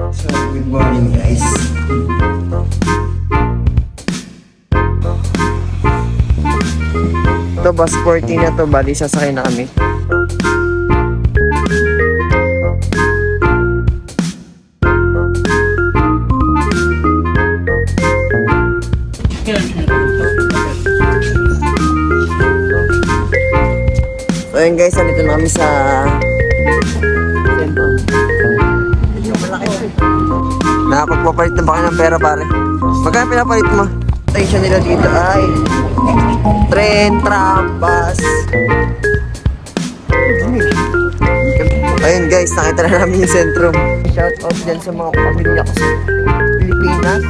So, good morning guys. Ito, bus 40 na to. Bali, sasakay na kami. So, ayun guys, nandito na kami sa Nakapagpapalit na ba kayo ng pera pare? Magkano pinapalit mo? Station nila dito ay train, tram, bus. Ayun guys, nakita na namin yung sentro. Shout out dyan sa mga pamilya ko sa Pilipinas.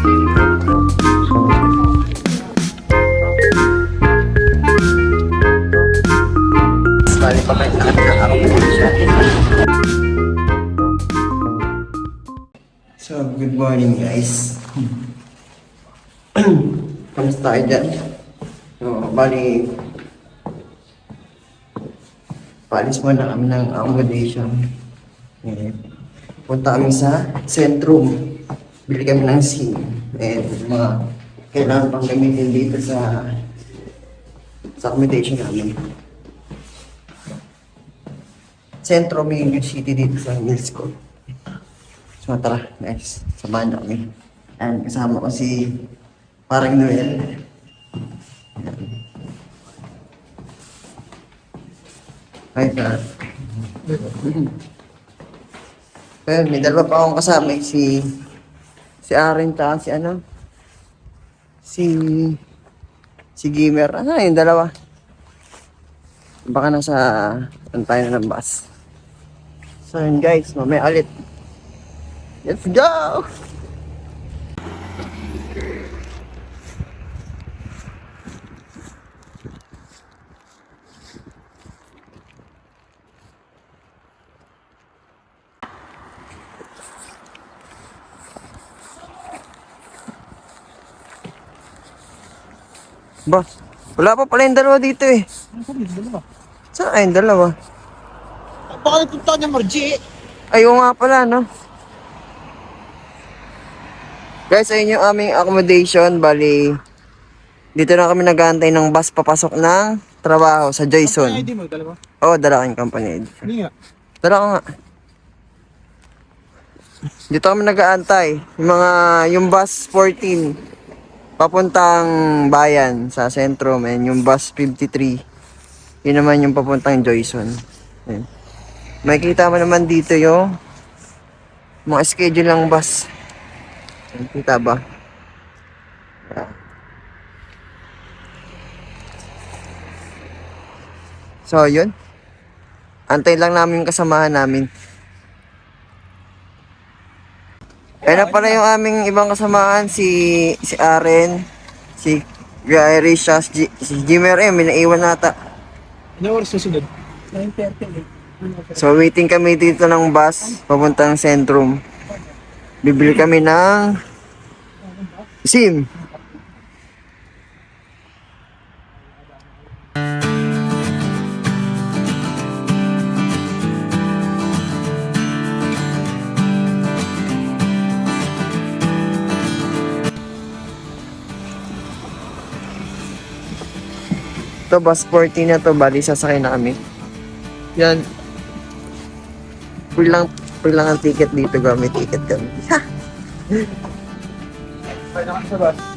Guys. Kamusta kayo dyan? So, bali, paalis muna kami ng accommodation. Eh, punta kami sa Centrum. Bili kami ng SIM. And mga kailangan pang gamitin dito sa sa accommodation namin. Centro Main City dito sa Mills ko. So tara guys, samahan na kami. And kasama ko si parang Noel. Hi, Dad. Ayun, may dalawa pa akong kasama eh, si si Aaron ta, si ano? Si si Gamer. Ano yung dalawa? Baka nasa tayo na ng bus. So yun guys, mamaya ulit. Let's go! Ba, wala pa pala yung dalawa dito eh. Saan ay yung dalawa? Baka nagpunta niya Margie. Ayaw nga pala, no? Guys, ayun yung aming accommodation. Bali, dito na kami nag-aantay ng bus papasok ng trabaho sa Jason. ID mo, dalawa. Oo, oh, dala kayong company ID. Hindi nga. Dala ko nga. Dito kami nag-aantay. Yung mga, yung bus 14, papuntang bayan sa sentrum. And yung bus 53, yun naman yung papuntang Joyson. Ayan. Makikita mo naman dito yung mga schedule ng bus. Ayan, Kita ba? Ayan. So, yun. Antay lang namin yung kasamahan namin. Kaya na pala yung aming ibang kasamahan, si si Aren, si Gary, siya, si, G- si Jimmer M, may naiwan nata. Ano oras susunod? 9.30 So waiting kami dito ng bus, papuntang sentrum. Bibili kami ng SIM. Ito, bus 40 na to. Bali, sasakay na kami. Yan. Free free lang ang ticket dito. Gamit ticket kami. Kaya naman sa bus.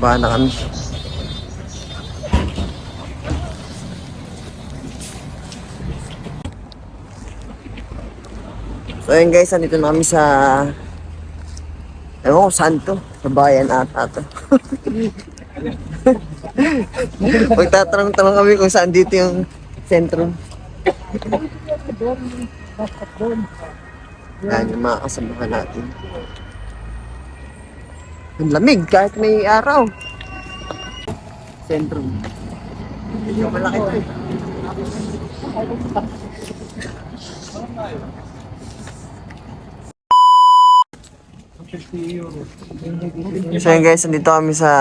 Bababa na kami. So ayun guys, andito na kami sa Ewan ko saan to? Sa bayan ata to. Magtatanong-tanong kami kung saan dito yung sentro. Yan yung mga kasamahan natin. Ang lamig kahit may araw. Sentro. Medyo malaki to eh. So yun guys, nandito kami sa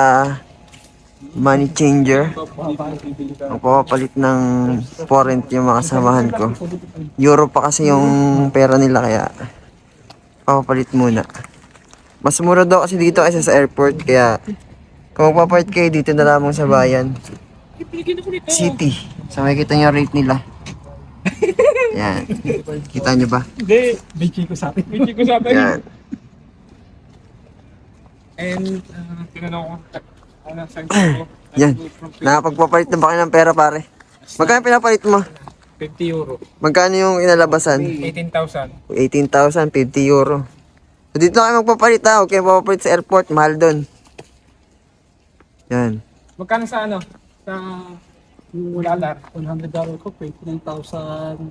money changer. Magpapapalit ng foreign yung mga kasamahan ko. Euro pa kasi yung pera nila kaya papapalit muna. Mas mura daw kasi dito kaysa sa airport kaya kung magpapalit kayo dito na lamang sa bayan. City. So makikita nyo yung rate nila. Yan. Kita nyo ba? Hindi. May chiko sa atin. May chiko sa atin. Yan. And, uh, tinanong ko, ano, saan ko? Yan. Nakapagpapalit na ba kayo ng pera pare? Magkano pinapalit mo? 50 euro. Magkano yung inalabasan? 18,000. 18,000, 50 euro. So, dito na kayo magpapalit ha. Huwag kayo papapalit sa airport. Mahal doon. Yan. Magkano sa ano? Sa dollar? 100 dollar ko, 29,000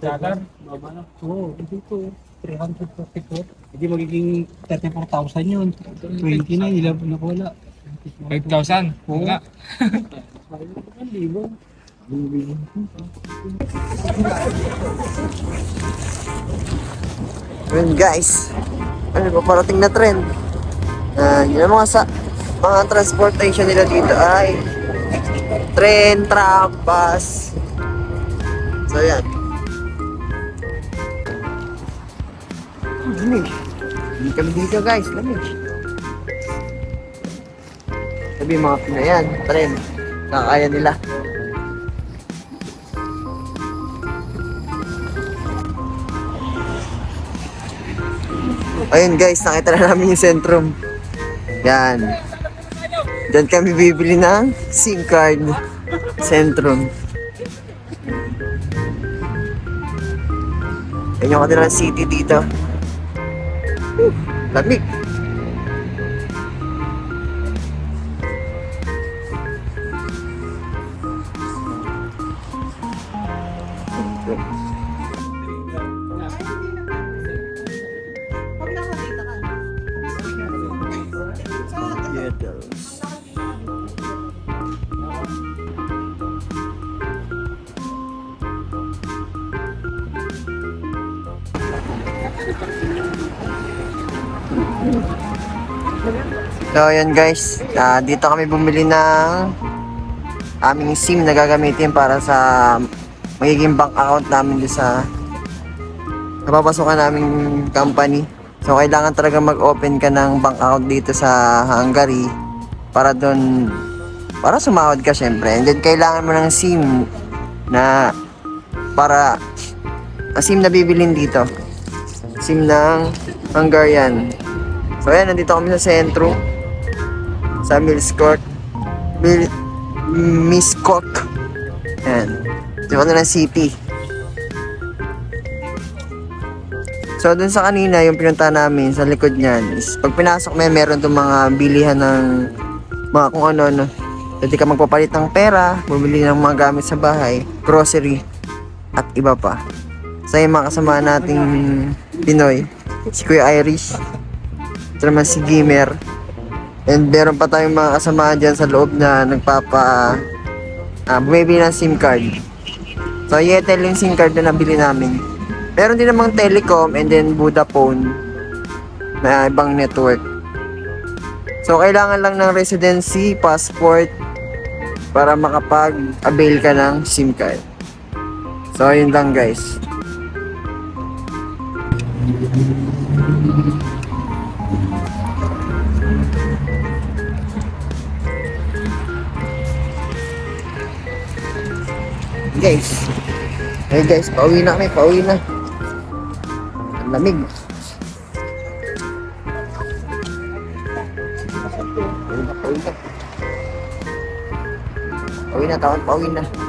dollar. Baba na. Oo, dito. 344. Hindi magiging 34,000 yun. 20 na, ilan na wala. 5,000? Wala. 1,000. Yun guys. Ano pa parating na trend? Ah, yun ang mga sa mga transportation nila dito ay train, tram, bus. So yan. Oh, lamig. Hindi kami dito guys, lamig. Sabi mga Pinayan, tren. Nakakaya nila. Ayun guys, nakita na namin yung Centrum. Yan. Diyan kami bibili ng SIM card. Centrum. Yan yung kanilang city dito. Whew, lamig. So, yan guys. Ah, dito kami bumili ng aming SIM na gagamitin para sa magiging bank account namin doon sa napapasokan naming company. So, kailangan talaga mag-open ka ng bank account dito sa Hungary para doon para sumahod ka syempre. And then, kailangan mo ng SIM na para ang SIM na bibilin dito. SIM ng Hungarian. So, ayan, nandito kami sa sentro. Sa Mills Court. Mil Miss Cook. Ayan. Dito na ng city. So, dun sa kanina, yung pinunta namin sa likod niyan is pag pinasok may meron itong mga bilihan ng mga kung ano-ano. Pwede ka magpapalit ng pera, bumili ng mga gamit sa bahay, grocery, at iba pa. Sa yung mga kasama nating Pinoy, si Kuya Irish, ito si Gamer, and meron pa tayong mga kasama dyan sa loob na nagpapa, ah, bumibili ng SIM card. So, Yetel yung SIM card na nabili namin. Meron din namang Telecom and then Vodafone na ibang network. So, kailangan lang ng residency, passport, para makapag-avail ka ng SIM card. So, yun lang guys. Guys. Hey guys, pauwi na kami, pauwi na. Ang lamig. Pauwi na, pauwi na. Pauwi na, tawag, pauwi na.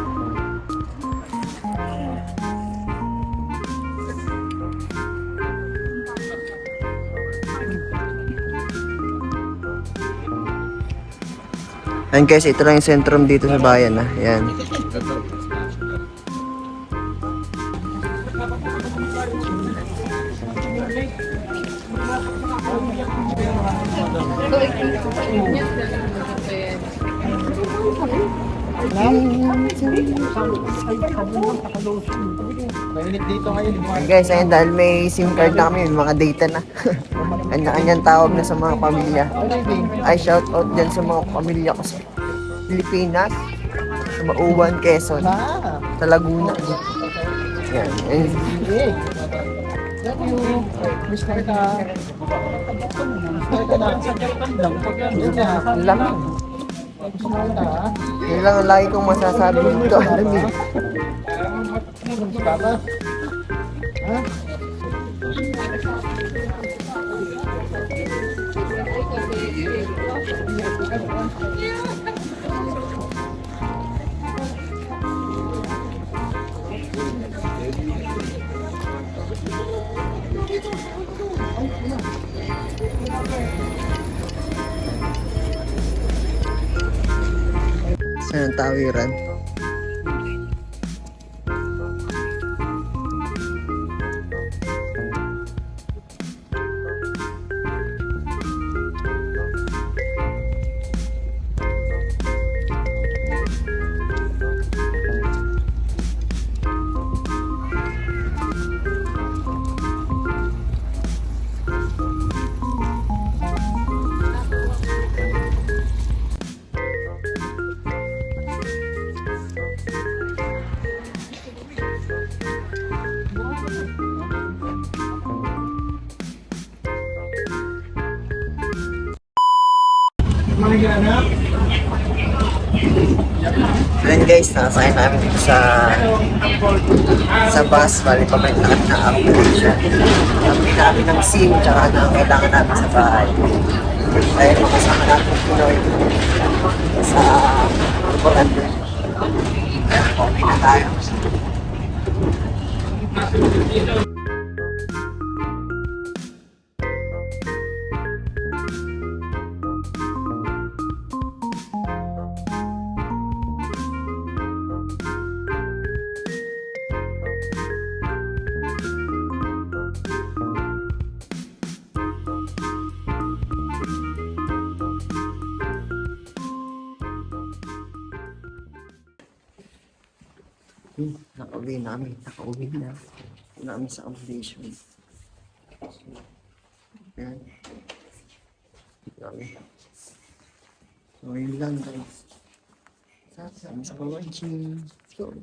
Ayan guys, ito lang yung sentrum dito sa bayan ah. Ayan. Mainit dito ngayon. Guys, ayun dahil may SIM card na kami, may mga data na. Kanya-kanyang tawag na sa mga pamilya. Ay, shout out dyan sa mga pamilya ko sa Pilipinas, sa Mauban, Quezon, sa Laguna. Yan. And, eh. Yun lang ang lagi kong masasabi dito. Ang lamig. Miss Papa. Ha? Ang tawiran? Ayan guys, nakasakay namin dito sa sa bus. Bali, pabalik na kami ng accommodation. Kami namin ng SIM, tsaka na ang kailangan namin sa bahay. Dahil makasama natin yung Pinoy sa Borando. Okay na tayo. Hmm, nakauwi na kami. Nakauwi na. Uwi na kami sa accommodation. Kami. So, yun lang guys. Sa sa sa watching. So,